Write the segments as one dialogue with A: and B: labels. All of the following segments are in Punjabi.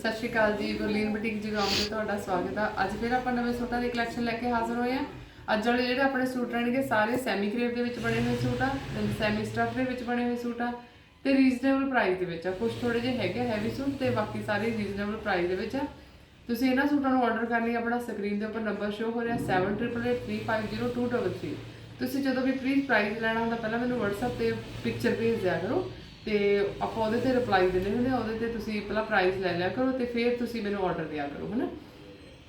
A: ਸਤਿ ਸ਼੍ਰੀ ਅਕਾਲ ਜੀ, ਗੁਰਲੀਨ ਬੁਟੀਕ ਜਗਰਾਉਂ ਤੇ ਤੁਹਾਡਾ ਸਵਾਗਤ ਆ। ਅੱਜ ਫਿਰ ਆਪਾਂ ਨਵੇਂ ਸੂਟਾਂ ਦੀ ਕਲੈਕਸ਼ਨ ਲੈ ਕੇ ਹਾਜ਼ਰ ਹੋਏ ਹਾਂ ਅੱਜ ਵਾਲੇ ਜਿਹੜੇ ਆਪਣੇ ਸੂਟ ਰਹਿਣਗੇ, ਸਾਰੇ ਸੈਮੀ ਕ੍ਰੇਪ ਦੇ ਵਿੱਚ ਬਣੇ ਹੋਏ ਸੂਟ ਆ, ਤੇ ਸੈਮੀ ਸਟਫ ਦੇ ਵਿੱਚ ਬਣੇ ਹੋਏ ਸੂਟ ਆ, ਤੇ ਰੀਜ਼ਨੇਬਲ ਪ੍ਰਾਈਸ ਦੇ ਵਿੱਚ ਆ। ਕੁਝ ਥੋੜੇ ਜਿਹੇ ਹੈਗੇ ਹੈਵੀ ਸੂਟ ਤੇ ਬਾਕੀ ਸਾਰੇ ਰੀਜ਼ਨੇਬਲ ਪ੍ਰਾਈਸ ਦੇ ਵਿੱਚ ਆ। ਤੁਸੀਂ ਇਹਨਾਂ ਸੂਟਾਂ ਨੂੰ ਆਰਡਰ ਕਰਨ ਲਈ, ਆਪਣਾ ਸਕਰੀਨ ਦੇ ਉੱਪਰ ਨੰਬਰ ਸ਼ੋ ਹੋ ਰਿਹਾ 7883502233 ਤੁਸੀਂ ਜਦੋਂ ਵੀ ਪਲੀਜ਼ ਪ੍ਰਾਈਸ ਲੈਣਾ ਹੁੰਦਾ, ਪਹਿਲਾਂ ਮੈਨੂੰ WhatsApp ਤੇ ਪਿਕਚਰ ਭੇਜ ਦਿਆ ਕਰੋ। ਤੇ ਆਪਾਂ ਉਹਦੇ ਤੇ ਰਿਪਲਾਈ ਦਿੰਦੇ ਹੁੰਦੇ ਆ, ਉਹਦੇ ਤੇ ਤੁਸੀਂ ਪਹਿਲਾਂ ਪ੍ਰਾਈਸ ਲੈ ਲਿਆ ਕਰੋ ਤੇ ਫਿਰ ਤੁਸੀਂ ਮੈਨੂੰ ਆਰਡਰ ਦਿਆ ਕਰੋ, ਹਨਾ?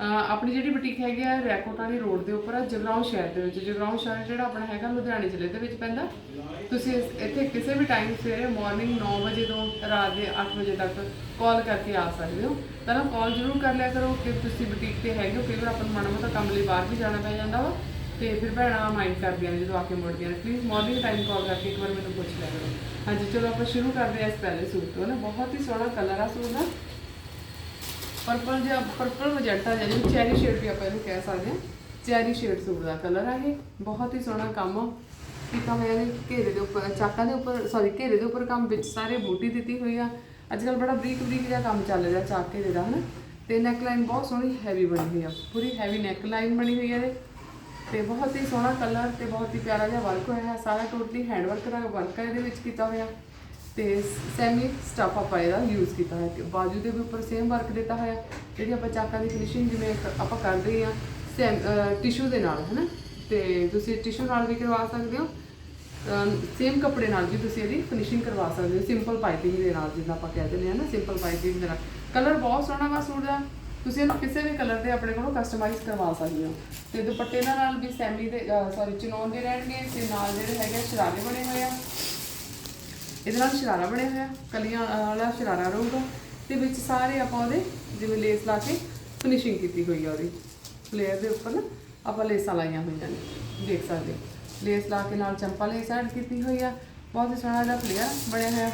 A: ਅਹ ਆਪਣੀ ਜਿਹੜੀ ਬੁਟੀਕ ਹੈਗੀ ਆ ਰੈਕੋਟਾਨੀ ਰੋਡ ਦੇ ਉੱਪਰ ਆ, ਜਗਰਾਉਂ ਸ਼ਹਿਰ ਦੇ ਵਿੱਚ। ਜਗਰਾਉਂ ਸ਼ਹਿਰ ਜਿਹੜਾ ਆਪਣਾ ਹੈਗਾ, ਲੁਧਿਆਣੇ ਜ਼ਿਲ੍ਹੇ ਦੇ ਵਿੱਚ ਪੈਂਦਾ। ਤੁਸੀਂ ਇੱਥੇ ਕਿਸੇ ਵੀ ਟਾਈਮ ਸਵੇਰੇ ਮਾਰਨਿੰਗ 9 ਵਜੇ ਤੋਂ ਰਾਤ ਦੇ 8 ਵਜੇ ਤੱਕ ਕਾਲ ਕਰਕੇ ਆ ਸਕਦੇ ਹੋ। ਪਹਿਲਾਂ ਕਾਲ ਜ਼ਰੂਰ ਕਰ ਲਿਆ ਕਰੋ ਕਿ ਤੁਸੀਂ ਬੁਟੀਕ ਤੇ ਹੈਗੇ ਹੋ, ਕਈ ਵਾਰ ਆਪਾਂ ਨੂੰ ਮਾੜਾ ਮੋਟਾ ਕੰਮ ਲਈ ਬਾਹਰ ਵੀ ਜਾਣਾ ਪੈ ਜਾਂਦਾ ਵਾ। ਤੇ ਫਿਰ ਭੈਣਾਂ ਮਾਈਂਡ ਕਰਦੀਆਂ ਨੇ ਜਦੋਂ ਆ ਕੇ ਮੁੜਦੀਆਂ ਨੇ। ਪਲੀਜ਼ ਮਾਰਨਿੰਗ ਟਾਈਮ ਕਾਲ ਕਰਕੇ ਇੱਕ ਵਾਰ ਮੈਨੂੰ ਪੁੱਛ ਲਿਆ ਕਰੋ। ਹਾਂਜੀ, ਚਲੋ ਆਪਾਂ ਸ਼ੁਰੂ ਕਰਦੇ ਹਾਂ ਇਸ ਪਹਿਲੇ ਸੂਟ ਤੋਂ ਨਾ। ਬਹੁਤ ਹੀ ਸੋਹਣਾ ਕਲਰ ਆ ਸੂਟ ਦਾ। ਪਰਪਲ ਜਿਹਾ ਪਰਪਲ ਮਜੈਂਟਾ ਜਿਹਾ, ਜਿਹਨੂੰ ਚੈਰੀ ਸ਼ੇਡ ਵੀ ਆਪਾਂ ਇਹਨੂੰ ਕਹਿ ਸਕਦੇ ਹਾਂ। ਚੈਰੀ ਸ਼ੇਡ ਸੂਟ ਦਾ ਕਲਰ ਆ ਇਹ। ਬਹੁਤ ਹੀ ਸੋਹਣਾ ਕੰਮ ਕੀਤਾ ਹੋਇਆ ਨੇ ਘੇਰੇ ਦੇ ਉੱਪਰ, ਚਾਕਾਂ ਦੇ ਉੱਪਰ ਸੌਰੀ ਘੇਰੇ ਦੇ ਉੱਪਰ ਕੰਮ ਵਿੱਚ ਸਾਰੇ ਬੂਟੀ ਦਿੱਤੀ ਹੋਈ ਆ। ਅੱਜ ਕੱਲ ਬੜਾ ਬਰੀਕ ਬਰੀਕ ਜਿਹਾ ਕੰਮ ਚੱਲ ਰਿਹਾ ਚਾਕ ਘੇਰੇ ਦਾ, ਹਨਾ? ਤੇ ਨੈਕ ਲਾਈਨ ਬਹੁਤ ਸੋਹਣੀ ਹੈਵੀ ਬਣੀ ਹੋਈ ਆ। ਪੂਰੀ ਹੈਵੀ ਨੈਕ ਲਾਈਨ ਬਣੀ ਹੋਈ ਆ ਇਹਦੇ ਤੇ ਬਹੁਤ ਹੀ ਸੋਹਣਾ ਕਲਰ ਤੇ ਬਹੁਤ ਹੀ ਪਿਆਰਾ ਜਿਹਾ ਵਰਕ ਹੋਇਆ ਹੈ। ਸਾਰਾ ਟੋਟਲੀ ਹੈਂਡ ਵਰਕ ਦਾ ਵਰਕ ਹੈ ਇਹਦੇ ਵਿੱਚ ਕੀਤਾ ਹੋਇਆ। ਤੇ ਸੈਮੀ ਸਟਫ ਆਪਾਂ ਇਹਦਾ ਯੂਜ਼ ਕੀਤਾ ਹੈ ਕਿ ਬਾਜੂ ਦੇ ਵੀ ਉੱਪਰ ਸੇਮ ਵਰਕ ਦਿੱਤਾ ਹੋਇਆ। ਜਿਹੜੀ ਆਪਾਂ ਚਾਕਾਂ ਦੀ ਫਿਨਿਸ਼ਿੰਗ ਜਿਵੇਂ ਕ- ਆਪਾਂ ਕਰਦੇ ਆ ਸੈਮ ਟਿਸ਼ੂ ਦੇ ਨਾਲ ਹੈ ਨਾ ਤੇ ਤੁਸੀਂ ਟਿਸ਼ੂ ਨਾਲ ਵੀ ਕਰਵਾ ਸਕਦੇ ਹੋ। ਸੇਮ ਕੱਪੜੇ ਨਾਲ ਵੀ ਤੁਸੀਂ ਇਹਦੀ ਫਿਨਿਸ਼ਿੰਗ ਕਰਵਾ ਸਕਦੇ ਹੋ। ਸਿੰਪਲ ਪਾਈਪਿੰਗ ਦੇ ਨਾਲ ਜਿੱਦਾਂ ਆਪਾਂ ਕਹਿ ਦਿੰਦੇ ਆ ਨਾ ਸਿੰਪਲ ਪਾਈਪਿੰਗ ਦੇ ਨਾਲ। ਕਲਰ ਬਹੁਤ ਸੋਹਣਾ ਵਾ ਸੂਟ ਦਾ। ਤੁਸੀਂ ਇਹਨੂੰ ਕਿਸੇ ਵੀ ਕਲਰ ਦੇ ਆਪਣੇ ਕੋਲੋਂ ਕਸਟਮਾਈਜ਼ ਕਰਵਾ ਸਕਦੇ ਹੋ। ਤੇ ਦੁਪੱਟੇ ਦਾ ਨਾਲ ਵੀ ਸੈਮੀ ਦੇ ਸੌਰੀ ਚਨੌਨ ਦੇ ਰਹਿਣਗੇ ਤੇ ਨਾਲ ਜਿਹੜੇ ਹੈਗੇ ਸ਼ਰਾਰੇ ਬਣੇ ਹੋਏ ਆ। ਇਹਦੇ ਨਾਲ ਸ਼ਰਾਰਾ ਬਣਿਆ ਹੋਇਆ, ਕਲੀਆਂ ਵਾਲਾ ਸ਼ਰਾਰਾ ਰਹੂਗਾ। ਤੇ ਵਿੱਚ ਸਾਰੇ ਆਪਾਂ ਉਹਦੇ ਜਿਵੇਂ ਲੇਸ ਲਾ ਕੇ ਫਿਨਿਸ਼ਿੰਗ ਕੀਤੀ ਹੋਈ ਆ ਉਹਦੀ। ਫਲੇਅਰ ਦੇ ਉੱਪਰ ਨਾ ਆਪਾਂ ਲੇਸਾਂ ਲਾਈਆਂ ਹੋਈਆਂ ਨੇ, ਦੇਖ ਸਕਦੇ ਹੋ। ਲੇਸ ਲਾ ਕੇ ਨਾਲ ਚੰਪਾ ਲੇਸ ਐਡ ਕੀਤੀ ਹੋਈ ਆ। ਬਹੁਤ ਹੀ ਸੋਹਣਾ ਜਿਹਾ ਫਲੇਅਰ ਬਣਿਆ ਹੋਇਆ।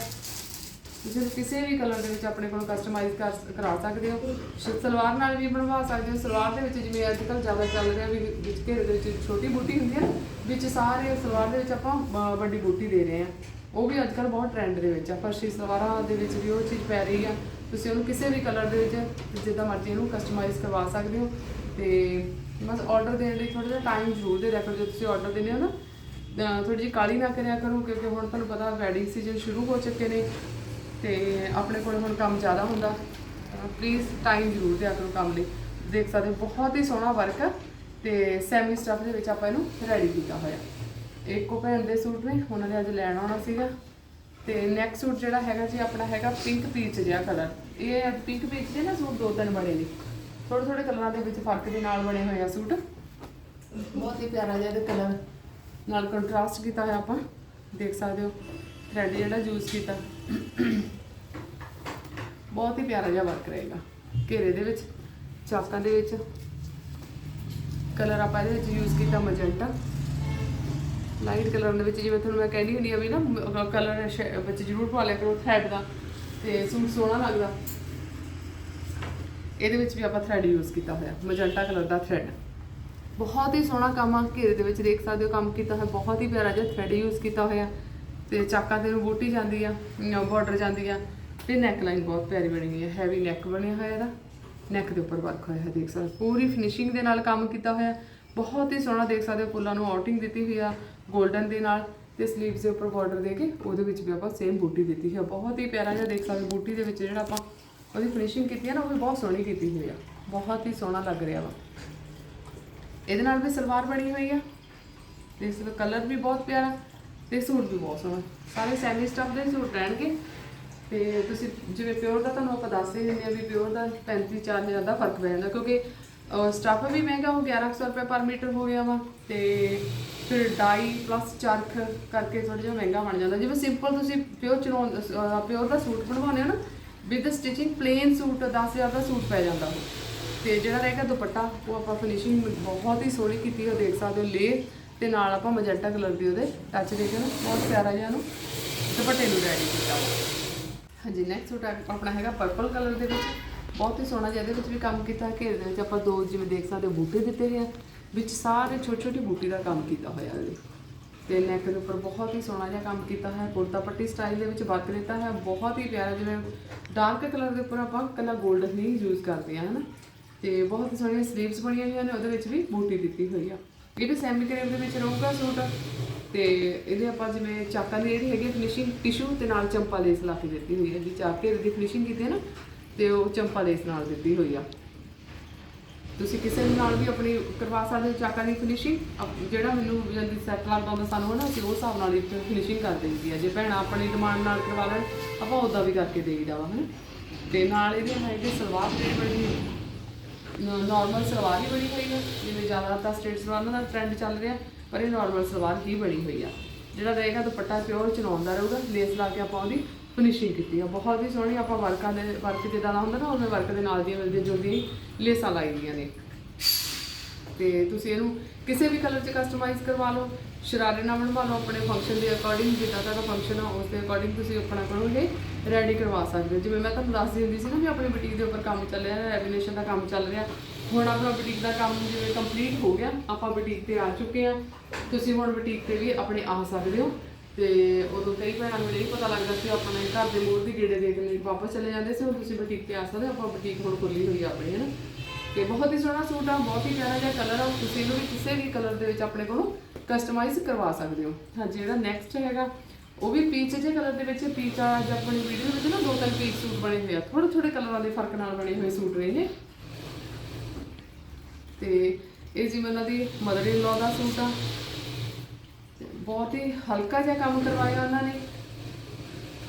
A: ਤੁਸੀਂ ਕਿਸੇ ਵੀ ਕਲਰ ਦੇ ਵਿੱਚ ਆਪਣੇ ਕੋਲ ਕਸਟਮਾਈਜ਼ ਕਰਾ ਸਕਦੇ ਹੋ। ਸ਼- ਸਲਵਾਰ ਨਾਲ ਵੀ ਬਣਵਾ ਸਕਦੇ ਹੋ। ਸਲਵਾਰ ਦੇ ਵਿੱਚ ਜਿਵੇਂ ਅੱਜ ਕੱਲ੍ਹ ਜ਼ਿਆਦਾ ਚੱਲ ਰਿਹਾ ਵੀ ਵਿੱਚ ਘੇਰੇ ਦੇ ਵਿੱਚ ਛੋਟੀ ਬੂਟੀ ਹੁੰਦੀ ਹੈ ਵਿੱਚ ਸਾਰੇ ਸਲਵਾਰ ਦੇ ਵਿੱਚ ਆਪਾਂ ਬ- ਵੱਡੀ ਬੂਟੀ ਦੇ ਰਹੇ ਹਾਂ ਉਹ ਵੀ ਅੱਜ ਕੱਲ੍ਹ ਬਹੁਤ ਟ੍ਰੈਂਡ ਦੇ ਵਿੱਚ ਆ। ਫਰਸ਼ੀ ਸਲਵਾਰਾਂ ਦੇ ਵਿੱਚ ਵੀ ਉਹ ਚੀਜ਼ ਪੈ ਰਹੀ ਆ। ਤੁਸੀਂ ਉਹਨੂੰ ਕਿਸੇ ਵੀ ਕਲਰ ਦੇ ਵਿੱਚ, ਜਿੱਦਾਂ ਮਰਜ਼ੀ ਇਹਨੂੰ ਕਸਟਮਾਈਜ਼ ਕਰਵਾ ਸਕਦੇ ਹੋ। ਤੇ ਬਸ ਆਰਡਰ ਦੇਣ ਲਈ ਥੋੜਾ ਜਿਹਾ ਟਾਈਮ ਜ਼ਰੂਰ ਦੇ ਰੱਖੋ ਜੇ ਤੁਸੀਂ ਆਰਡਰ ਦਿੰਦੇ ਹੋ ਨਾ ਥੋੜੀ ਜਿਹੀ ਕਾਲੀ ਨਾ ਕਰਿਆ ਕਰੋ, ਕਿਉਂਕਿ ਹੁਣ ਤੁਹਾਨੂੰ ਪਤਾ ਵੈਡਿੰਗ ਸੀਜ਼ਨ ਸ਼ੁਰੂ ਹੋ ਚੁੱਕੇ ਨੇ। ਤੇ ਆਪਣੇ ਕੋਲ ਹੁਣ ਕੰਮ ਜ਼ਿਆਦਾ ਹੁੰਦਾ। ਪਲੀਜ਼ ਟਾਈਮ ਜ਼ਰੂਰ ਦਿਆ ਕਰੋ ਕੰਮ ਲਈ। ਦੇਖ ਸਕਦੇ ਹੋ ਬਹੁਤ ਹੀ ਸੋਹਣਾ ਵਰਕ ਹੈ ਤੇ ਸੈਮੀ ਸਟਫ ਦੇ ਵਿੱਚ ਆਪਾਂ ਇਹਨੂੰ ਰੈਡੀ ਕੀਤਾ ਹੋਇਆ। ਇੱਕੋ ਭੈਣ ਦੇ ਸੂਟ ਨੇ ਉਹਨਾਂ ਨੇ ਅੱਜ ਲੈਣ ਆਉਣਾ ਸੀਗਾ। ਤੇ ਨੈਕਸਟ ਸੂਟ ਜਿਹੜਾ ਹੈਗਾ ਜੀ ਆਪਣਾ ਹੈਗਾ ਪਿੰਕ ਪੀਚ ਜਿਹਾ ਕਲਰ ਇਹ ਪਿੰਕ ਪੀਚ ਦੇ ਨਾ ਸੂਟ ਦੋ ਤਿੰਨ ਬਣੇ ਨੇ। ਥੋੜੇ ਥੋੜੇ ਕਲਰਾਂ ਦੇ ਵਿੱਚ ਫ਼ਰਕ ਦੇ ਨਾਲ ਬਣੇ ਹੋਏ ਆ ਸੂਟ। ਬਹੁਤ ਹੀ ਪਿਆਰਾ ਜਿਹਾ ਇਹਦੇ ਕਲਰ ਨਾਲ ਕੰਟਰਾਸਟ ਕੀਤਾ ਹੋਇਆ ਆਪਾਂ। ਦੇਖ ਸਕਦੇ ਹੋ। ਥਰੈਡ ਜਿਹੜਾ ਯੂਜ਼ ਕੀਤਾ, ਬਹੁਤ ਹੀ ਪਿਆਰਾ ਜਿਹਾ ਵਰਕ ਰਹੇਗਾ। ਘੇਰੇ ਦੇ ਵਿੱਚ, ਚਾਕਾਂ ਦੇ ਵਿੱਚ। ਕਲਰ ਆਪਾਂ ਇਹਦੇ ਵਿੱਚ ਯੂਜ਼ ਕੀਤਾ ਮਜੈਂਟਾ ਲਾਈਟ ਕਲਰ ਦੇ ਵਿੱਚ ਜਿਵੇਂ ਤੁਹਾਨੂੰ ਮੈਂ ਕਹਿੰਦੀ ਹੁੰਦੀ ਆ ਵੀ ਨਾ ਕਲਰ ਵਿੱਚ ਜ਼ਰੂਰ ਪਾ ਲਿਆ ਕਰੋ ਥ੍ਰੈਡ ਦਾ, ਤੇ ਸੂਟ ਸੋਹਣਾ ਲੱਗਦਾ। ਇਹਦੇ ਵਿੱਚ ਵੀ ਆਪਾਂ ਥਰੈਡ ਯੂਜ਼ ਕੀਤਾ ਹੋਇਆ ਮਜੈਂਟਾ ਕਲਰ ਦਾ ਥਰੈਡ ਬਹੁਤ ਹੀ ਸੋਹਣਾ ਕੰਮ ਆ, ਘੇਰੇ ਦੇ ਵਿੱਚ ਦੇਖ ਸਕਦੇ ਹੋ, ਕੰਮ ਕੀਤਾ ਹੋਇਆ, ਬਹੁਤ ਹੀ ਪਿਆਰਾ ਜਿਹਾ ਥਰੈਡ ਯੂਜ਼ ਕੀਤਾ ਹੋਇਆ। ਤੇ ਚਾਕਾਂ ਤੇ ਨੂੰ ਬੂਟੀ ਜਾਂਦੀ ਆ ਬਾਰਡਰ ਜਾਂਦੀ ਆ, ਤੇ ਨੈਕ ਲਾਈਨ ਬਹੁਤ ਪਿਆਰੀ ਬਣੀ ਹੋਈ ਹੈ ਹੈਵੀ ਨੈਕ ਬਣਿਆ ਹੋਇਆ ਇਹਦਾ। ਨੈਕ ਦੇ ਉੱਪਰ ਵਰਕ ਹੋਇਆ ਹੈ ਦੇਖ ਸਕਦੇ ਪੂਰੀ ਫਿਨਿਸ਼ਿੰਗ ਦੇ ਨਾਲ ਕੰਮ ਕੀਤਾ ਹੋਇਆ, ਬਹੁਤ ਹੀ ਸੋਹਣਾ ਦੇਖ ਸਕਦੇ ਹੋ, ਫੁੱਲਾਂ ਨੂੰ ਆਊਟਿੰਗ ਦਿੱਤੀ ਹੋਈ ਆ 골ਡਨ ਦੇ ਨਾਲ, ਤੇ ਸਲੀਵਸ ਦੇ ਉੱਪਰ ਬਾਰਡਰ ਦੇ ਕੇ, ਉਹਦੇ ਵਿੱਚ ਵੀ ਆਪਾਂ ਸੇਮ ਬੂਟੀ ਦਿੱਤੀ ਹੈ ਬਹੁਤ ਹੀ ਪਿਆਰਾ ਜਿਹਾ ਦੇਖ ਸਕਦੇ ਬੂਟੀ ਦੇ ਵਿੱਚ ਜਿਹੜਾ ਆਪਾਂ ਉਹਦੀ ਫਿਨਿਸ਼ਿੰਗ ਕੀਤੀ ਹੈ ਨਾ, ਉਹ ਵੀ ਬਹੁਤ ਸੋਹਣੀ ਕੀਤੀ ਹੋਈ ਆ। ਬਹੁਤ ਹੀ ਸੋਹਣਾ ਲੱਗ ਰਿਹਾ ਵਾ। ਇਹਦੇ ਨਾਲ ਵੀ ਸਲਵਾਰ ਬਣੀ ਹੋਈ ਆ। ਤੇ ਇਸ ਕਲਰ ਵੀ ਬਹੁਤ ਪਿਆਰਾ। ਤੇ ਸੂਟ ਵੀ ਬਹੁਤ ਸੋਹਣਾ ਸਾਰੇ ਸੈਮੀ ਸਟਫ ਦੇ ਸੂਟ ਰਹਿਣਗੇ। ਤੇ ਤੁਸੀਂ ਜਿਵੇਂ ਪਿਓਰ ਦਾ ਤੁਹਾਨੂੰ ਆਪਾਂ ਦੱਸ ਹੀ ਦਿੰਦੇ ਆ ਵੀ ਪਿਓਰ ਦਾ 35 4000 ਦਾ ਫ਼ਰਕ ਪੈ ਜਾਂਦਾ। ਕਿਉਂਕਿ ਸਟਫ ਵੀ ਮਹਿੰਗਾ ਹੋ 1100 ਰੁਪਏ ਪਰ ਮੀਟਰ ਹੋ ਗਿਆ ਵਾ। ਤੇ ਫਿਰ ਡਾਈ ਪਲੱਸ ਚਰਖ ਕਰਕੇ ਥੋੜਾ ਜਿਹਾ ਮਹਿੰਗਾ ਬਣ ਜਾਂਦਾ। ਜਿਵੇਂ ਸਿੰਪਲ ਤੁਸੀਂ ਪਿਓਰ ਚਨੋਂ ਪਿਓਰ ਦਾ ਸੂਟ ਬਣਵਾਉਂਦੇ ਹੋ ਨਾ ਵਿਦ ਸਟਿਚਿੰਗ ਪਲੇਨ ਸੂਟ 10000 ਦਾ ਸੂਟ ਪੈ ਜਾਂਦਾ। ਉਹ ਤੇ ਜਿਹੜਾ ਰਹੇਗਾ ਦੁਪੱਟਾ, ਉਹ ਆਪਾਂ ਫਿਨਿਸ਼ਿੰਗ ਬਹੁਤ ਹੀ ਸੋਹਣੀ ਕੀਤੀ ਹੋ ਦੇਖ ਸਕਦੇ ਹੋ ਲੇ ਤੇ ਨਾਲ ਆਪਾਂ ਮਜੈਂਟਾ ਕਲਰ ਦੀ ਉਹਦੇ ਟੱਚ ਦੇ ਕੇ ਨਾ ਬਹੁਤ ਪਿਆਰਾ ਜਿਹਾ ਨੂੰ ਦੁਪੱਟੇ ਨੂੰ ਰੈਡੀ ਕੀਤਾ ਹਾਂਜੀ ਨੈਕਸਟ ਸੂਟ ਆਪਣਾ ਹੈਗਾ ਪਰਪਲ ਕਲਰ ਦੇ ਵਿੱਚ। ਬਹੁਤ ਹੀ ਸੋਹਣਾ ਜਿਹਾ ਇਹਦੇ ਵਿੱਚ ਵੀ ਕੰਮ ਕੀਤਾ, ਘੇਰੇ ਦੇ ਵਿੱਚ ਆਪਾਂ ਦੋ ਜਿਵੇਂ ਦੇਖ ਸਕਦੇ ਹੋ, ਬੂਟੇ ਦਿੱਤੇ ਹੋਏ ਆ। ਵਿੱਚ ਸਾਰੇ ਛੋਟੀ ਛੋਟੀ ਬੂਟੀ ਦਾ ਕੰਮ ਕੀਤਾ ਹੋਇਆ ਇਹਦੇ। ਤੇ ਨੈਕ ਦੇ ਉੱਪਰ ਬਹੁਤ ਹੀ ਸੋਹਣਾ ਜਿਹਾ ਕੰਮ ਕੀਤਾ ਹੈ ਕੁੜਤਾ ਪੱਟੀ ਸਟਾਈਲ ਦੇ ਵਿੱਚ ਵਰਕ ਦਿੱਤਾ ਹੈ ਬਹੁਤ ਹੀ ਪਿਆਰਾ ਜਿਵੇਂ ਡਾਰਕ ਕਲਰ ਦੇ ਉੱਪਰ ਆਪਾਂ ਕੱਲਾ 골ਡਨ ਹੀ ਯੂਜ਼ ਕਰਦੇ ਹਾਂ ਹਨਾ? ਤੇ ਬਹੁਤ ਹੀ ਸੋਹਣੀਆਂ ਸਲੀਵਸ ਬਣੀਆਂ ਹੋਈਆਂ ਨੇ, ਉਹਦੇ ਵਿੱਚ ਵੀ ਬੂਟੀ ਦਿੱਤੀ ਹੋਈ ਆ। ਇਹ ਵੀ ਸੈਮੀ ਕਰੇਵ ਦੇ ਵਿੱਚ ਰਹੂਗਾ ਸੂਟ ਤੇ ਇਹਦੇ ਆਪਾਂ ਜਿਵੇਂ ਚਾਕਾਂ ਦੀ ਜਿਹੜੀ ਹੈਗੀ ਫਿਨਿਸ਼ਿੰਗ ਟਿਸ਼ੂ ਤੇ ਨਾਲ ਚੰਪਾ ਲੇਸ ਲਾ ਕੇ ਦਿੱਤੀ ਹੋਈ ਹੈ ਜੀ ਚਾਕੇ ਦੀ ਫਿਨਿਸ਼ਿੰਗ ਕੀਤੀ ਹੈ ਨਾ, ਤੇ ਉਹ ਚੰਪਾ ਲੇਸ ਨਾਲ ਦਿੱਤੀ ਹੋਈ ਆ। ਤੁਸੀਂ ਕਿਸੇ ਦੇ ਨਾਲ ਵੀ ਆਪਣੀ ਕਰਵਾ ਸਕਦੇ ਹੋ ਚਾਕਾਂ ਦੀ ਫਿਨਿਸ਼ਿੰਗ ਜਿਹੜਾ ਮੈਨੂੰ ਜਲਦੀ ਸੈੱਟ ਲੱਗਦਾ ਹੁੰਦਾ ਸਾਨੂੰ ਹਨਾ, ਅਸੀਂ ਉਸ ਹਿਸਾਬ ਨਾਲ ਹੀ ਫਿਨਿਸ਼ਿੰਗ ਕਰ ਦੇਈਦੀ ਆ। ਜੇ ਭੈਣਾ ਆਪਣੀ ਡਿਮਾਂਡ ਨਾਲ ਕਰਵਾ ਲੈਣ, ਆਪਾਂ ਉਦਾਂ ਵੀ ਕਰਕੇ ਦੇਈਦਾ ਵਾ, ਹਨਾ। ਤੇ ਨਾਲ ਇਹਦੇ ਹੈਗੇ ਸਲਵਾਰ ਤੇ ਬੜੀ ਨਾਰਮਲ ਸਲਵਾਰ ਹੀ ਬਣੀ ਹੋਈ ਹੈ ਜਿਵੇਂ ਜ਼ਿਆਦਾ ਤਾਂ ਸਟ੍ਰੇਟ ਸਲਵਾਰਾਂ ਦਾ ਟ੍ਰੈਂਡ ਚੱਲ ਰਿਹਾ, ਪਰ ਇਹ ਨਾਰਮਲ ਸਲਵਾਰ ਹੀ ਬਣੀ ਹੋਈ ਆ। ਜਿਹੜਾ ਰਹੇਗਾ ਦੁਪੱਟਾ ਪਿਓਰ ਚਨਾਉਂਦਾ ਰਹੂਗਾ ਲੇਸ ਲਾ ਕੇ ਆਪਾਂ ਉਹਦੀ ਫਿਨਿਸ਼ਿੰਗ ਕੀਤੀ ਆ। ਬਹੁਤ ਹੀ ਸੋਹਣੀ ਆਪਾਂ ਵਰਕਾਂ ਦੇ ਵਰਕ ਜਿੱਦਾਂ ਦਾ ਹੁੰਦਾ ਨਾ, ਉਵੇਂ ਵਰਕ ਦੇ ਨਾਲ ਦੀਆਂ ਮਿਲਦੀਆਂ ਜੁਲਦੀਆਂ ਲੇਸਾਂ ਲਾਈ ਦੀਆਂ ਨੇ। ਤੇ ਤੁਸੀਂ ਇਹਨੂੰ ਕਿਸੇ ਵੀ ਕਲਰ 'ਚ ਕਸਟਮਾਈਜ਼ ਕਰਵਾ ਲਓ, ਸ਼ਰਾਰੇ ਨਾਲ ਬਣਵਾ ਲਓ, ਆਪਣੇ ਫੰਕਸ਼ਨ ਦੇ ਅਕੋਰਡਿੰਗ ਜਿੱਦਾਂ ਦਾ ਫੰਕਸ਼ਨ ਆ, ਉਸ ਦੇ ਅਕੋਰਡਿੰਗ ਤੁਸੀਂ ਆਪਣਾ ਕੋਲੋਂ ਇਹ ਰੈਡੀ ਕਰਵਾ ਸਕਦੇ ਹੋ। ਜਿਵੇਂ ਮੈਂ ਤੁਹਾਨੂੰ ਦੱਸਦੀ ਹੁੰਦੀ ਸੀ ਨਾ ਵੀ ਆਪਣੇ ਬੁਟੀਕ ਦੇ ਉੱਪਰ ਕੰਮ ਚੱਲ ਰਿਹਾ ਰੈਵੀਨੇਸ਼ਨ ਦਾ ਕੰਮ ਚੱਲ ਰਿਹਾ। ਹੁਣ ਆਪਣਾ ਬੁਟੀਕ ਦਾ ਕੰਮ ਜਿਵੇਂ ਕੰਪਲੀਟ ਹੋ ਗਿਆ, ਆਪਾਂ ਬੁਟੀਕ ਤੇ ਆ ਚੁੱਕੇ ਆ ਤੁਸੀਂ ਹੁਣ ਬੁਟੀਕ ਤੇ ਵੀ ਆਪਣੇ ਆ ਸਕਦੇ ਹੋ। ਤੇ ਉਦੋਂ ਕਈ ਭੈਣਾਂ ਨੂੰ ਨਹੀਂ ਪਤਾ ਲੱਗਦਾ ਸੀ, ਆਪਣੇ ਘਰ ਦੇ ਮੂਹਰ ਦੀ ਗੇੜੇ ਦੇਖ ਲਈ ਵਾਪਸ ਚਲੇ ਜਾਂਦੇ ਸੀ, ਹੁਣ ਤੁਸੀਂ ਬੁਟੀਕ ਤੇ ਆ ਸਕਦੇ ਹੋ, ਆਪਾਂ ਬੁਟੀਕ ਹੁਣ ਖੁੱਲੀ ਹੋਈ ਆਪਣੀ ਹੈ ਨਾ ਤੇ ਬਹੁਤ ਹੀ ਸੋਹਣਾ ਸੂਟ ਆ, ਬਹੁਤ ਹੀ ਪਿਆਰਾ ਜਿਹਾ ਕਲਰ ਆ ਤੁਸੀਂ ਇਹਨੂੰ ਵੀ ਕਿਸੇ ਵੀ ਕਲਰ ਦੇ ਵਿੱਚ ਆਪਣੇ ਕੋਲੋਂ ਕਸਟਮਾਈਜ਼ ਕਰਵਾ ਸਕਦੇ ਹੋ। ਹਾਂ ਜਿਹੜਾ ਨੈਕਸਟ ਹੈਗਾ, ਉਹ ਵੀ ਪੀਚ ਜਿਹੇ ਕਲਰ ਦੇ ਵਿੱਚ ਪੀਚ ਆ ਅੱਜ ਆਪਣੀ ਵੀਡੀਓ ਵਿੱਚ ਨਾ ਦੋ ਤਿੰਨ ਪੀਚ ਸੂਟ ਬਣੇ ਹੋਏ ਆ। ਥੋੜੇ ਥੋੜੇ ਕਲਰਾਂ ਦੇ ਫ਼ਰਕ ਨਾਲ ਬਣੇ ਹੋਏ ਸੂਟ ਨੇ ਇਹ। ਤੇ ਇਹ ਜਿਵੇਂ ਉਹਨਾਂ ਦੀ ਮਦਰ ਇਨ ਲਾ ਦਾ ਸੂਟ ਆ। ਬਹੁਤ ਹੀ ਹਲਕਾ ਜਿਹਾ ਕੰਮ ਕਰਵਾਇਆ ਉਹਨਾਂ ਨੇ।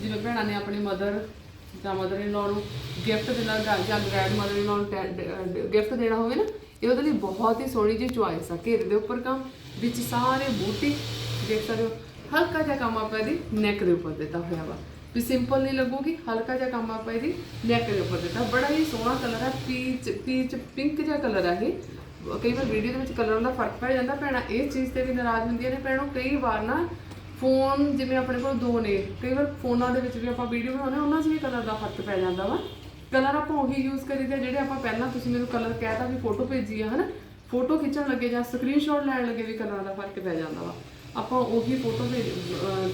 A: ਜਿਵੇਂ ਭੈਣਾਂ ਨੇ ਆਪਣੀ ਮਦਰ ਜਾਂ ਮਦਰ ਇਨ ਲਾ ਨੂੰ ਗਿਫਟ ਦੇਣਾ, ਜਾਂ- ਜਾਂ ਗ੍ਰੈਂਡ ਮਦਰ ਇਨ ਲਾ ਨੂੰ ਗਿਫਟ ਦੇਣਾ ਹੋਵੇ ਨਾ, ਇਹ ਉਹਦੇ ਲਈ ਬਹੁਤ ਹੀ ਸੋਹਣੀ ਜਿਹੀ ਚੁਆਇਸ ਆ। ਘੇਰੇ ਦੇ ਉੱਪਰ ਕੰਮ, ਵਿੱਚ ਸਾਰੇ ਬੂਟੇ, ਦੇਖ ਸਕਦੇ ਹੋ, ਹਲਕਾ ਜਿਹਾ ਕੰਮ ਆਪਾਂ ਇਹਦੀ ਨੈਕ ਦੇ ਉੱਪਰ ਦਿੱਤਾ ਹੋਇਆ ਵਾ। ਵੀ ਸਿੰਪਲ ਨਹੀਂ ਲੱਗੂਗੀ, ਹਲਕਾ ਜਿਹਾ ਕੰਮ ਆਪਾਂ ਇਹਦੀ ਨੈਕ ਦੇ ਉੱਪਰ ਦਿੱਤਾ। ਬੜਾ ਹੀ ਸੋਹਣਾ ਕਲਰ ਹੈ ਪੀਚ ਪੀਚ ਪਿੰਕ ਜਿਹਾ ਕਲਰ ਹੈ ਇਹ। ਕਈ ਵਾਰ ਵੀਡੀਓ ਦੇ ਵਿੱਚ ਕਲਰਾਂ ਦਾ ਫ਼ਰਕ ਪੈ ਜਾਂਦਾ, ਭੈਣਾਂ, ਇਹ ਚੀਜ਼ ਤੇ ਵੀ ਨਾਰਾਜ਼ ਹੁੰਦੀਆਂ ਨੇ, ਭੈਣੋਂ, ਕਈ ਵਾਰ ਨਾ ਫੋਨ ਜਿਵੇਂ ਆਪਣੇ ਕੋਲ ਦੋ ਨੇ ਕਈ ਵਾਰ ਫੋਨਾਂ ਦੇ ਵਿੱਚ ਵੀ ਆਪਾਂ ਵੀਡੀਓ ਬਣਾਉਂਦੇ ਹਾਂ, ਉਹਨਾਂ 'ਚ ਵੀ ਕਲਰ ਦਾ ਫ਼ਰਕ ਪੈ ਜਾਂਦਾ ਵਾ। ਕਲਰ ਆਪਾਂ ਉਹੀ ਯੂਜ਼ ਕਰੀਦੇ ਆ ਜਿਹੜੇ ਆਪਾਂ ਪਹਿਲਾਂ ਤੁਸੀਂ ਮੈਨੂੰ ਕਲਰ ਕਹਿਤਾ ਵੀ ਫੋਟੋ ਭੇਜੀ ਆ ਹਨਾ? ਫੋਟੋ ਖਿੱਚਣ ਲੱਗੇ ਜਾਂ ਸਕਰੀਨਸ਼ਾਟ ਲੈਣ ਲੱਗੇ ਵੀ ਕਲਰਾਂ ਦਾ ਫ਼ਰਕ ਪੈ ਜਾਂਦਾ ਵਾ। ਆਪਾਂ ਉਹੀ ਫੋਟੋ ਦੇ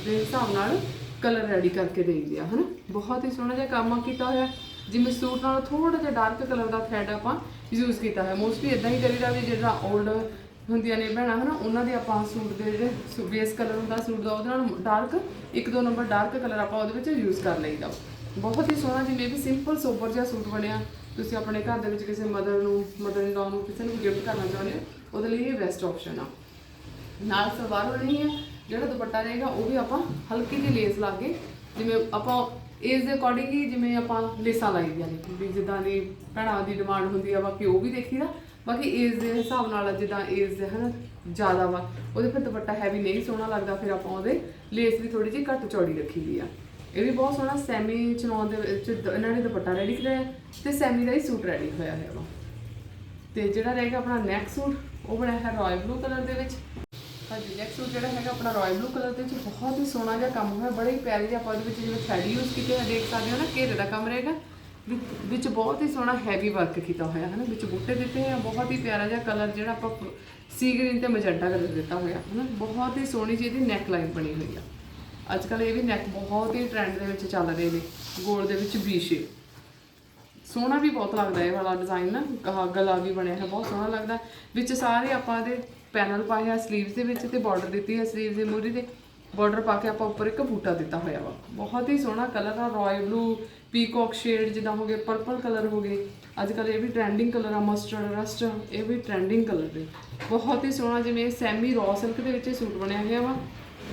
A: ਦੇ ਹਿਸਾਬ ਨਾਲ ਕਲਰ ਰੈਡੀ ਕਰਕੇ ਦੇਈਦੇ ਆ ਹਨਾ? ਬਹੁਤ ਹੀ ਸੋਹਣਾ ਜਿਹਾ ਕੰਮ ਕੀਤਾ ਹੋਇਆ। ਜਿਵੇਂ ਸੂਟ ਨਾਲ ਥੋੜਾ ਜਿਹਾ ਡਾਰਕ ਕਲਰ ਦਾ ਥ੍ਰੈਡ ਆਪਾਂ ਯੂਜ਼ ਕੀਤਾ ਹੈ ਮੋਸਟਲੀ ਇਦਾਂ ਹੀ ਕਰੀਦਾ ਵੀ ਜਿਹੜਾ 올ਡ ਹੁੰਦੀਆਂ ਨੇ ਭੈਣਾਂ, ਹਨਾ? ਉਹਨਾਂ ਦੇ ਆਪਾਂ ਸੂਟ ਦੇ ਜਿਹੜੇ ਬੇਸ ਕਲਰ ਹੁੰਦਾ ਸੂਟ ਦਾ, ਉਹਦੇ ਨਾਲ ਡਾਰਕ ਇੱਕ ਦੋ ਨੰਬਰ ਡਾਰਕ ਕਲਰ ਆਪਾਂ ਉਹਦੇ ਵਿੱਚ ਯੂਜ਼ ਕਰ ਲਈਦਾ। ਬਹੁਤ ਹੀ ਸੋਹਣਾ, ਜਿਵੇਂ ਵੀ ਸਿੰਪਲ ਸੋਬਰ ਜਿਹਾ ਸੂਟ ਬਣਿਆ, ਤੁਸੀਂ ਆਪਣੇ ਘਰ ਦੇ ਵਿੱਚ ਕਿਸੇ ਮਦਰ ਨੂੰ ਮਦਰ ਇਨ ਲਾ ਨੂੰ, ਕਿਸੇ ਨੂੰ ਗਿਫਟ ਕਰਨਾ ਚਾਹੁੰਦੇ ਹੋ, ਉਹਦੇ ਲਈ ਇਹ ਬੈਸਟ ਆਪਸ਼ਨ ਆ। ਨਾਲ ਸਲਵਾਰ ਹੋਣੀ ਹੈ, ਜਿਹੜਾ ਦੁਪੱਟਾ ਰਹੇਗਾ, ਉਹ ਵੀ ਆਪਾਂ ਹਲਕੀ ਜਿਹੀ ਲੇਸ ਲਾ ਕੇ, ਜਿਵੇਂ ਆਪਾਂ ਏਜ ਦੇ ਅਕੋਰਡਿੰਗ ਹੀ ਜਿਵੇਂ ਆਪਾਂ ਲੇਸਾਂ ਲਾਈ ਦੀਆਂ ਨੇ, ਵੀ ਜਿੱਦਾਂ ਦੀ ਭੈਣਾਂ ਦੀ ਡਿਮਾਂਡ ਹੁੰਦੀ ਆ, ਬਾਕੀ ਉਹ ਵੀ ਦੇਖੀਦਾ ਬਾਕੀ ਏਜ ਦੇ ਹਿਸਾਬ ਨਾਲ ਜਿੱਦਾਂ ਏਜ ਹੈ ਹਨ, ਜ਼ਿਆਦਾ ਵਾ, ਉਹਦੇ ਫਿਰ ਦੁਪੱਟਾ ਹੈਵੀ ਨਹੀਂ ਸੋਹਣਾ ਲੱਗਦਾ, ਫਿਰ ਆਪਾਂ ਉਹਦੇ ਲੇਸ ਵੀ ਥੋੜੀ ਜਿਹੀ ਘੱਟ ਚੌੜੀ ਰੱਖੀ ਦੀ ਆ। ਇਹ ਵੀ ਬਹੁਤ ਸੋਹਣਾ ਸੈਮੀ ਚਨੌਨ ਦੇ ਵਿੱਚ ਦ- ਇਹਨਾਂ ਨੇ ਦੁਪੱਟਾ ਰੈਡੀ ਕਰਿਆ ਤੇ ਸੈਮੀ ਦਾ ਹੀ ਸੂਟ ਰੈਡੀ ਹੋਇਆ ਹੈ ਵਾ। ਤੇ ਜਿਹੜਾ ਰਹੇਗਾ ਆਪਣਾ ਨੈਕ ਸੂਟ ਉਹ ਬਣਿਆ ਹੈ ਰਾਇਲ ਬਲੂ ਕਲਰ ਦੇ ਵਿੱਚ। ਹਾਂਜੀ ਨੈਕ ਸੂਟ ਜਿਹੜਾ ਹੈਗਾ ਆਪਣਾ ਰਾਇਲ ਬਲੂ ਕਲਰ ਦੇ ਵਿੱਚ ਬਹੁਤ ਹੀ ਸੋਹਣਾ ਜਿਹਾ ਕੰਮ ਹੋਇਆ, ਬੜੇ ਹੀ ਪਿਆਰੇ ਜਿਹਾ ਆਪਾਂ ਉਹਦੇ ਵਿੱਚ ਜਿਵੇਂ ਥੈਡੀ ਯੂਜ਼ ਕੀਤੇ ਹੋਏ ਦੇਖ ਸਕਦੇ ਹੋ ਨਾ, ਘੇਰੇ ਦਾ ਕੰਮ ਰਹੇਗਾ। ਵਿੱਚ- ਵਿੱਚ ਬਹੁਤ ਹੀ ਸੋਹਣਾ ਹੈਵੀ ਵਰਕ ਕੀਤਾ ਹੋਇਆ ਹੈ ਨਾ ਵਿੱਚ ਬੂਟੇ ਦਿੱਤੇ ਹੋਏ ਆ, ਬਹੁਤ ਹੀ ਪਿਆਰਾ ਜਿਹਾ ਕਲਰ ਜਿਹੜਾ ਆਪਾਂ ਸੀ ਗ੍ਰੀਨ ਤੇ ਮੈਜੈਂਟਾ ਕਲਰ ਦਿੱਤਾ ਹੋਇਆ ਹੈ ਨਾ ਬਹੁਤ ਹੀ ਸੋਹਣੀ ਜਿਹੀ ਇਹਦੀ ਨੈਕ ਲਾਈਨ ਬਣੀ ਹੋਈ ਆ। ਅੱਜ ਕੱਲ ਇਹ ਵੀ ਨੈਕ ਬਹੁਤ ਹੀ ਟ੍ਰੈਂਡ ਦੇ ਵਿੱਚ ਚੱਲ ਰਹੇ ਨੇ, ਗੋਲ ਦੇ ਵਿੱਚ ਵੀ ਸ਼ੇਪ ਸੋਹਣਾ ਵੀ ਬਹੁਤ ਲੱਗਦਾ ਇਹ ਵਾਲਾ ਡਿਜ਼ਾਈਨ ਨਾ ਗਲਾ ਵੀ ਬਣਿਆ ਹੈ ਬਹੁਤ ਸੋਹਣਾ ਲੱਗਦਾ। ਵਿੱਚ ਸਾਰੇ ਆਪਾਂ ਦੇ ਪੈਨਲ ਪਾਏ ਆ ਸਲੀਵਸ ਦੇ ਵਿੱਚ ਤੇ ਬਾਰਡਰ ਦਿੱਤੀ ਹੈ ਸਲੀਵਸ ਦੇ ਮੂਰੀ ਦੇ ਬਾਰਡਰ ਪਾ ਕੇ ਆਪਾਂ ਉੱਪਰ ਇੱਕ ਬੂਟਾ ਦਿੱਤਾ ਹੋਇਆ ਵਾ। ਬਹੁਤ ਹੀ ਸੋਹਣਾ ਕਲਰ ਆ ਰਾਇਲ ਬਲੂ ਪੀਕੌਕ ਸ਼ੇਡ ਜਿੱਦਾਂ ਹੋ ਗਏ ਪਰਪਲ ਕਲਰ ਹੋ ਗਏ। ਅੱਜ ਕੱਲ ਇਹ ਵੀ ਟ੍ਰੈਂਡਿੰਗ ਕਲਰ ਆ ਮਸਟਰਡ ਰਸਟ ਇਹ ਵੀ ਟ੍ਰੈਂਡਿੰਗ ਕਲਰ ਦੇ। ਬਹੁਤ ਹੀ ਸੋਹਣਾ ਜਿਵੇਂ ਸੈਮੀ ਰॉ ਸਿਲਕ ਦੇ ਵਿੱਚ ਇਹ ਸੂਟ ਬਣਿਆ ਹੋਇਆ ਵਾ।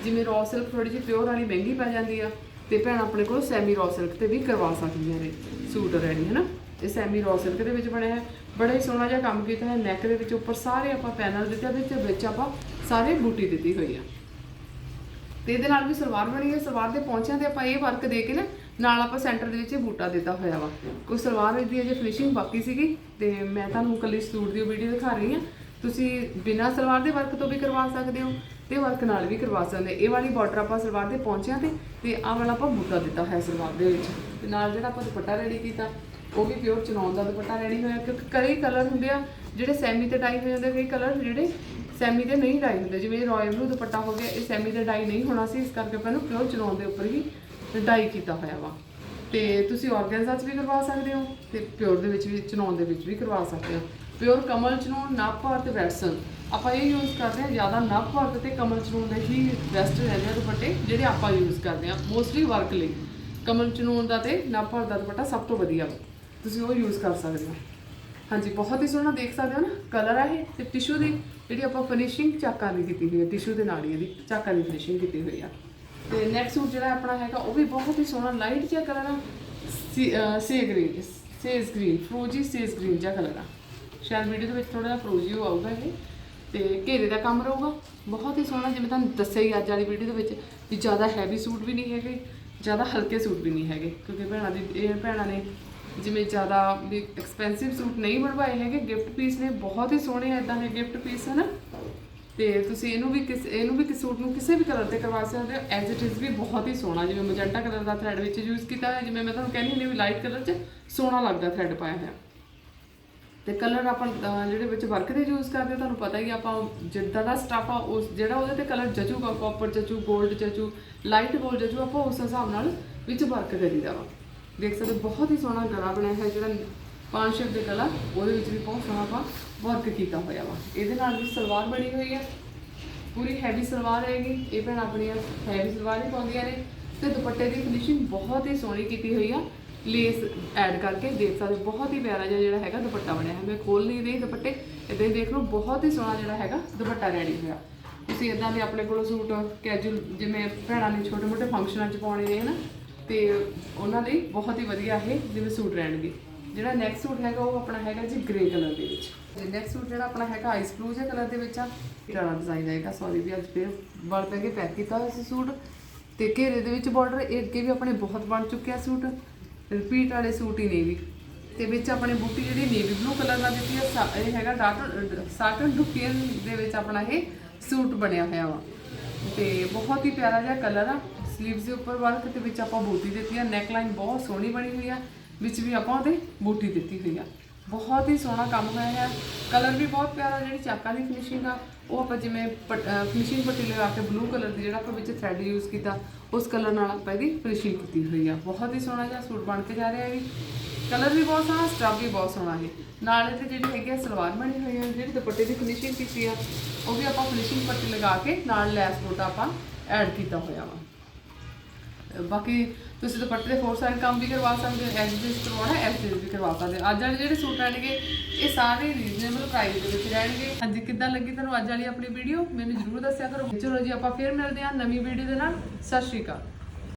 A: ਜਿਵੇਂ ਰॉ ਸਿਲਕ ਥੋੜੀ ਜਿਹੀ ਪਿਓਰ ਵਾਲੀ ਮਹਿੰਗੀ ਪੈ ਜਾਂਦੀ ਆ, ਤੇ ਭੈਣ ਆਪਣੇ ਕੋਲ ਸੈਮੀ ਰॉ ਸਿਲਕ ਤੇ ਵੀ ਕਰਵਾ ਸਕਦੀਆਂ ਨੇ ਸੂਟ ਰੈਡੀ ਹੈ ਨਾ ਇਹ ਸੈਮੀ ਰॉ ਸਿਲਕ ਦੇ ਵਿੱਚ ਬਣਿਆ ਹੈ। ਬੜਾ ਹੀ ਸੋਹਣਾ ਜਿਹਾ ਕੰਮ ਕੀਤਾ ਹੈ। ਨੈਕ ਦੇ ਵਿੱਚ ਉੱਪਰ ਸਾਰੇ ਆਪਾਂ ਪੈਨਲ ਦਿੱਤੇ ਵਿੱਚ ਵਿੱਚ ਆਪਾਂ ਸਾਰੇ ਬੂਟੀ ਦਿੱਤੀ ਹੋਈ ਆ। ਤੇ ਇਹਦੇ ਨਾਲ ਵੀ ਸਲਵਾਰ ਬਣੀ ਹੈ। ਸਲਵਾਰ ਦੇ ਪਹੁੰਚਿਆਂ ਤੇ ਆਪਾਂ ਇਹ ਵਰਕ ਦੇ ਕੇ ਨਾ, ਨਾਲ ਆਪਾਂ ਸੈਂਟਰ ਦੇ ਵਿੱਚ ਇਹ ਬੂਟਾ ਦਿੱਤਾ ਹੋਇਆ ਵਾ। ਕੋਈ ਸਲਵਾਰ ਦੀ ਅਜੇ ਫਿਨਿਸ਼ਿੰਗ ਬਾਕੀ ਸੀਗੀ ਤੇ ਮੈਂ ਤੁਹਾਨੂੰ ਕੱਲੀ ਸੂਟ ਦੀ ਵੀਡੀਓ ਦਿਖਾ ਰਹੀ ਹਾਂ। ਤੁਸੀਂ ਬਿਨਾਂ ਸਲਵਾਰ ਦੇ ਵਰਕ ਤੋਂ ਵੀ ਕਰਵਾ ਸਕਦੇ ਹੋ ਤੇ ਵਰਕ ਨਾਲ ਵੀ ਕਰਵਾ ਸਕਦੇ ਇਹ ਵਾਲੀ ਬਾਰਡਰ ਆਪਾਂ ਸਲਵਾਰ ਦੇ ਪਹੁੰਚਿਆ ਤੇ ਤੇ ਆਹ ਵਾਲਾ ਆਪਾਂ ਬੂਟਾ ਦਿੱਤਾ ਹੋਇਆ ਸਲਵਾਰ ਦੇ ਵਿੱਚ। ਤੇ ਨਾਲ ਜਿਹੜਾ ਆਪਾਂ ਦੁਪੱਟਾ ਰੈਡੀ ਕੀਤਾ, ਉਹ ਵੀ ਪਿਓਰ ਚਨੌਨ ਦਾ ਦੁਪੱਟਾ ਰੈਡੀ ਹੋਇਆ, ਕਿਉਂਕਿ ਕਈ ਕਲਰ ਹੁੰਦੇ ਆ ਜਿਹੜੇ ਸੈਮੀ ਤੇ ਟਾਈ ਹੋ ਜਾਂਦੇ ਕਈ ਕਲਰ ਜਿਹੜੇ ਸੈਮੀ ਦੇ ਨਹੀਂ ਡਾਈ ਹੁੰਦੇ, ਜਿਵੇਂ ਰਾਇਲ ਬਲੂ ਦੁਪੱਟਾ ਹੋ ਗਿਆ, ਇਹ ਸੈਮੀ 'ਤੇ ਡਾਈ ਨਹੀਂ ਹੋਣਾ ਸੀ, ਇਸ ਕਰਕੇ ਆਪਾਂ ਇਹਨੂੰ ਪਿਓਰ ਚਨੌਨ ਦੇ ਉੱਪਰ ਹੀ ਡਾਈ ਕੀਤਾ ਹੋਇਆ ਵਾ। ਤੇ ਤੁਸੀਂ ਆਰਗੈਂਜ਼ਾ 'ਚ ਵੀ ਕਰਵਾ ਸਕਦੇ ਹੋ ਤੇ ਪਿਓਰ ਦੇ ਵਿੱਚ ਵੀ ਚਨੌਨ ਦੇ ਵਿੱਚ ਵੀ ਕਰਵਾ ਸਕਦੇ ਹੋ। ਪਿਓਰ ਕਮਲ ਚਨੌਨ ਨਾਪਾਰ ਤੇ ਵੈਟਸਨ। ਆਪਾਂ ਇਹ ਯੂਜ਼ ਕਰਦੇ ਹਾਂ, ਜ਼ਿਆਦਾ ਨਾਪਾਰ ਤੇ ਕਮਲ ਚਨੌਨ ਦੇ ਹੀ ਬੈਸਟ ਰਹਿੰਦੇ ਆ ਦੁਪੱਟੇ, ਜਿਹੜੇ ਆਪਾਂ ਯੂਜ਼ ਕਰਦੇ ਹਾਂ ਮੋਸਟਲੀ ਵਰਕ ਲਈ। ਕਮਲ ਚਨੂਨ ਦਾ ਤੇ ਨਾਪਾਰ ਦਾ ਦੁਪੱਟਾ ਸਭ ਤੋਂ ਵਧੀਆ ਵਾ। ਤੁਸੀਂ ਉਹ ਯੂਜ਼ ਕਰ ਸਕਦੇ ਹੋ। ਹਾਂਜੀ, ਬਹੁਤ ਹੀ ਸੋਹਣਾ ਦੇਖ ਸਕਦੇ ਹੋ ਨਾ ਕਲਰ ਆ ਇਹ ਤੇ ਟਿਸ਼ੂ ਦੀ। ਜਿਹੜੀ ਆਪਾਂ ਫਿਨਿਸ਼ਿੰਗ ਚਾਕਾਂ ਦੀ ਕੀਤੀ ਹੋਈ ਹੈ ਟਿਸ਼ੂ ਦੇ ਨਾਲ ਹੀ ਇਹਦੀ ਚਾਕਾਂ ਦੀ ਫਿਨਿਸ਼ਿੰਗ ਕੀਤੀ ਹੋਈ ਆ। ਤੇ ਨੈਕਸਟ ਸੂਟ ਜਿਹੜਾ ਆਪਣਾ ਹੈਗਾ, ਉਹ ਵੀ ਬਹੁਤ ਹੀ ਸੋਹਣਾ ਲਾਈਟ ਜਿਹਾ ਕਲਰ ਆ, ਸੇ ਗ੍ਰੀਨ ਸੇਸ ਗ੍ਰੀਨ ਫਰੋਜੀ ਸੇਜ ਗ੍ਰੀਨ ਜਿਹਾ ਕਲਰ ਆ। ਸ਼ਾਇਦ ਵੀਡੀਓ ਦੇ ਵਿੱਚ ਥੋੜਾ ਜਿਹਾ ਫਰੋਜੀ ਹੋ ਆਊਗਾ ਇਹ। ਤੇ ਘੇਰੇ ਦਾ ਕੰਮ ਰਹੂਗਾ। ਬਹੁਤ ਹੀ ਸੋਹਣਾ, ਜਿਵੇਂ ਤੁਹਾਨੂੰ ਦੱਸਿਆ ਹੀ ਅੱਜ ਵਾਲੀ ਵੀਡੀਓ ਦੇ ਵਿੱਚ ਵੀ ਜ਼ਿਆਦਾ ਹੈਵੀ ਸੂਟ ਵੀ ਨਹੀਂ ਹੈਗੇ, ਜ਼ਿਆਦਾ ਹਲਕੇ ਸੂਟ ਵੀ ਨਹੀਂ ਹੈਗੇ, ਕਿਉਂਕਿ ਭੈਣਾਂ ਦੀ, ਇਹ ਭੈਣਾਂ ਨੇ ਜਿਵੇਂ ਜ਼ਿਆਦਾ ਵੀ ਐਕਸਪੈਂਸਿਵ ਸੂਟ ਨਹੀਂ ਬਣਵਾਏ ਹੈਗੇ ਗਿਫਟ ਪੀਸ ਨੇ, ਬਹੁਤ ਹੀ ਸੋਹਣੇ ਇਦਾਂ ਦੇ ਗਿਫਟ ਪੀਸ ਹਨ? ਤੇ ਤੁਸੀਂ ਇਹਨੂੰ ਵੀ ਕਿਸ, ਇਹਨੂੰ ਵੀ ਕਿਸ ਸੂਟ ਨੂੰ ਕਿਸੇ ਵੀ ਕਲਰ ਤੇ ਕਰਵਾ ਸਕਦੇ ਹੋ ਐਜ਼ ਇਟ ਇਜ਼ ਵੀ ਬਹੁਤ ਹੀ ਸੋਹਣਾ, ਜਿਵੇਂ ਮਜੈਂਟਾ ਕਲਰ ਦਾ ਥ੍ਰੈਡ ਵਿੱਚ ਯੂਜ਼ ਕੀਤਾ ਹੋਇਆ, ਜਿਵੇਂ ਮੈਂ ਤੁਹਾਨੂੰ ਕਹਿੰਦੀ ਹੁੰਦੀ ਵੀ ਲਾਈਟ ਕਲਰ 'ਚ ਸੋਹਣਾ ਲੱਗਦਾ ਥ੍ਰੈਡ ਪਾਇਆ ਹੋਇਆ। ਤੇ ਕਲਰ ਆਪਾਂ ਜਿਹੜੇ ਵਿੱਚ ਵਰਕ ਦੇ ਯੂਜ਼ ਕਰਦੇ ਤੁਹਾਨੂੰ ਪਤਾ ਹੀ ਆਪਾਂ ਜਿੱਦਾਂ ਦਾ ਸਟਫ ਆ, ਉਸ, ਜਿਹੜਾ ਉਹਦੇ ਤੇ ਕਲਰ ਜਚੂਗਾ ਕਾਪਰ ਜਚੂ 골ਡ ਜਚੂ ਲਾਈਟ 골ਡ ਜਚੂ, ਆਪਾਂ ਉਸ ਹਿਸਾਬ ਨਾਲ ਵਿੱਚ ਵਰਕ ਕਰੀਦਾ ਵਾ। ਦੇਖ ਸਕਦੇ ਹੋ, ਬਹੁਤ ਹੀ ਸੋਹਣਾ ਗਲਾ ਬਣਿਆ ਹੈ ਜਿਹੜਾ ਪਾਨ ਸ਼ੇਪ ਦੇ ਗਲਾ ਉਹਦੇ ਵਿੱਚ ਵੀ ਬਹੁਤ ਸੋਹਣਾ ਆਪਾਂ ਵਰਕ ਕੀਤਾ ਹੋਇਆ ਵਾ। ਇਹਦੇ ਨਾਲ ਵੀ ਸਲਵਾਰ ਬਣੀ ਹੋਈ ਹੈ ਪੂਰੀ ਹੈਵੀ ਸਲਵਾਰ ਹੈਗੀ ਇਹ ਭੈਣ ਆਪਣੀਆਂ ਹੈਵੀ ਸਲਵਾਰ ਹੀ ਪਾਉਂਦੀਆਂ ਨੇ। ਤੇ ਦੁਪੱਟੇ ਦੀ ਫਿਨਿਸ਼ਿੰਗ ਬਹੁਤ ਹੀ ਸੋਹਣੀ ਕੀਤੀ ਹੋਈ ਆ। ਲੇਸ ਐਡ ਕਰਕੇ ਦੇਖ ਸਕਦੇ ਹੋ, ਬਹੁਤ ਹੀ ਪਿਆਰਾ ਜਿਹਾ ਜਿਹੜਾ ਹੈਗਾ ਦੁਪੱਟਾ ਬਣਿਆ ਹੈ ਮੈਂ ਖੋਲ ਨਹੀਂ ਰਹੀ ਦੁਪੱਟੇ। ਇਦਾਂ ਹੀ ਦੇਖ ਲਓ ਬਹੁਤ ਹੀ ਸੋਹਣਾ ਜਿਹੜਾ ਹੈਗਾ ਦੁਪੱਟਾ ਰੈਡੀ ਹੋਇਆ। ਤੁਸੀਂ ਇਦਾਂ ਦੇ ਆਪਣੇ ਕੋਲੋਂ ਸੂਟ ਕੈਜੂਅਲ ਜਿਵੇਂ ਭੈਣਾਂ ਨੇ ਛੋਟੇ ਮੋਟੇ ਫੰਕਸ਼ਨਾਂ 'ਚ ਪਾਉਣੇ ਨੇ ਹਨਾ? ਤੇ ਉਹਨਾਂ ਲਈ ਬਹੁਤ ਹੀ ਵਧੀਆ ਇਹ ਜਿਵੇਂ ਸੂਟ ਰਹਿਣਗੇ। ਜਿਹੜਾ ਨੈਕਸਟ ਸੂਟ ਹੈਗਾ ਉਹ ਆਪਣਾ ਹੈਗਾ ਜੀ ਗ੍ਰੇ ਕਲਰ ਦੇ ਵਿੱਚ। ਤੇ ਨੈਕਸਟ ਸੂਟ ਜਿਹੜਾ ਆਪਣਾ ਹੈਗਾ ਆਈਸ ਬਲੂ ਜਿਹਾ ਕਲਰ ਦੇ ਵਿੱਚ ਆ। ਜਿਹੜਾ ਡਿਜ਼ਾਈਨ ਹੈਗਾ ਸੌਰੀ ਵੀ ਅੱਜ ਫਿਰ ਵਰਤ ਕੇ ਪੈਕ ਕੀਤਾ ਹੋਇਆ ਸੀ ਸੂਟ। ਤੇ ਘੇਰੇ ਦੇ ਵਿੱਚ ਬਾਰਡਰ ਇਹ ਅੱਗੇ ਵੀ ਆਪਣੇ ਬਹੁਤ ਬਣ ਚੁੱਕਿਆ ਸੂਟ। ਰਿਪੀਟ ਵਾਲੇ ਸੂਟ ਹੀ ਨੇ ਵੀ। ਤੇ ਵਿੱਚ ਆਪਣੇ ਬੂਟੀ ਜਿਹੜੀ ਨੇਵੀ ਬਲੂ ਕਲਰ ਦਾ ਦਿੱਤੀ ਹੈ ਸਾ- ਇਹ ਹੈਗਾ ਡਾਟਨ ਸਾਟਨ ਡੁਕੀਅਨ ਦੇ ਵਿੱਚ ਆਪਣਾ ਇਹ ਸੂਟ ਬਣਿਆ ਹੋਇਆ ਵਾ। ਤੇ ਬਹੁਤ ਹੀ ਪਿਆਰਾ ਜਿਹਾ ਕਲਰ ਆ। ਸਲੀਵਸ ਦੇ ਉੱਪਰ ਵਰਕ ਤੇ ਵਿੱਚ ਆਪਾਂ ਬੂਟੀ ਦਿੱਤੀ ਆ ਨੈਕ ਲਾਈਨ ਬਹੁਤ ਸੋਹਣੀ ਬਣੀ ਹੋਈ ਆ, ਵਿੱਚ ਵੀ ਆਪਾਂ ਉਹਦੇ ਬੂਟੀ ਦਿੱਤੀ ਹੋਈ ਆ। ਬਹੁਤ ਹੀ ਸੋਹਣਾ ਕੰਮ ਹੋਇਆ ਹੈ ਕਲਰ ਵੀ ਬਹੁਤ ਪਿਆਰਾ, ਜਿਹੜੀ ਚਾਕਾਂ ਦੀ ਫਿਨਿਸ਼ਿੰਗ ਆ, ਉਹ ਆਪਾਂ ਜਿਵੇਂ ਫਿਨਿਸ਼ਿੰਗ ਪੱਟੀ ਲਗਾ ਕੇ ਬਲੂ ਕਲਰ ਦੀ ਜਿਹੜਾ ਆਪਾਂ ਵਿੱਚ ਥ੍ਰੈਡ ਯੂਜ਼ ਕੀਤਾ, ਉਸ ਕਲਰ ਨਾਲ ਆਪਾਂ ਇਹਦੀ ਫਿਨਿਸ਼ਿੰਗ ਕੀਤੀ ਹੋਈ ਆ। ਬਹੁਤ ਹੀ ਸੋਹਣਾ ਜਿਹਾ ਸੂਟ ਬਣ ਕੇ ਜਾ ਰਿਹਾ ਹੈ ਵੀ। ਕਲਰ ਵੀ ਬਹੁਤ ਸੋਹਣਾ ਸਟਫ ਵੀ ਬਹੁਤ ਸੋਹਣਾ ਹੈ ਨਾਲ ਇਹਦੇ ਜਿਹੜੀ ਹੈਗੀ ਆ ਸਲਵਾਰ ਬਣੀ ਹੋਈ ਹੈ ਜਿਹੜੀ ਦੁਪੱਟੇ ਦੀ ਫਿਨਿਸ਼ਿੰਗ ਕੀਤੀ ਆ, ਉਹ ਵੀ ਆਪਾਂ ਫਿਨਿਸ਼ਿੰਗ ਪੱਟੀ ਲਗਾ ਕੇ ਨਾਲ ਲੈਸ ਬੋਟਾ ਆਪਾਂ ਐਡ ਕੀਤਾ ਹੋਇਆ ਵਾ। ਬਾਕੀ ਤੁਸੀਂ ਦੁਪੱਟੇ ਦੇ ਫੋਰ ਸਾਈਡ ਕੰਮ ਵੀ ਕਰਵਾ ਸਕਦੇ ਹੋ ਐਸ ਜੀ ਕਰਵਾਉਣਾ ਐਸ ਜੀ ਵੀ ਕਰਵਾ ਸਕਦੇ ਹੋ। ਅੱਜ ਵਾਲੇ ਜਿਹੜੇ ਸੂਟ ਰਹਿਣਗੇ ਇਹ ਸਾਰੇ ਰੀਜ਼ਨੇਬਲ ਪ੍ਰਾਈਸ ਦੇ ਵਿੱਚ ਰਹਿਣਗੇ। ਹਾਂਜੀ ਕਿੱਦਾਂ ਲੱਗੀ ਤੁਹਾਨੂੰ ਅੱਜ ਵਾਲੀ ਆਪਣੀ ਵੀਡੀਓ ਮੈਨੂੰ ਜਰੂਰ ਦੱਸਿਆ ਕਰੋ। ਚਲੋ ਜੀ, ਆਪਾਂ ਫਿਰ ਮਿਲਦੇ ਹਾਂ ਨਵੀਂ ਵੀਡੀਓ ਦੇ ਨਾਲ। ਸਤਿ ਸ਼੍ਰੀ ਅਕਾਲ।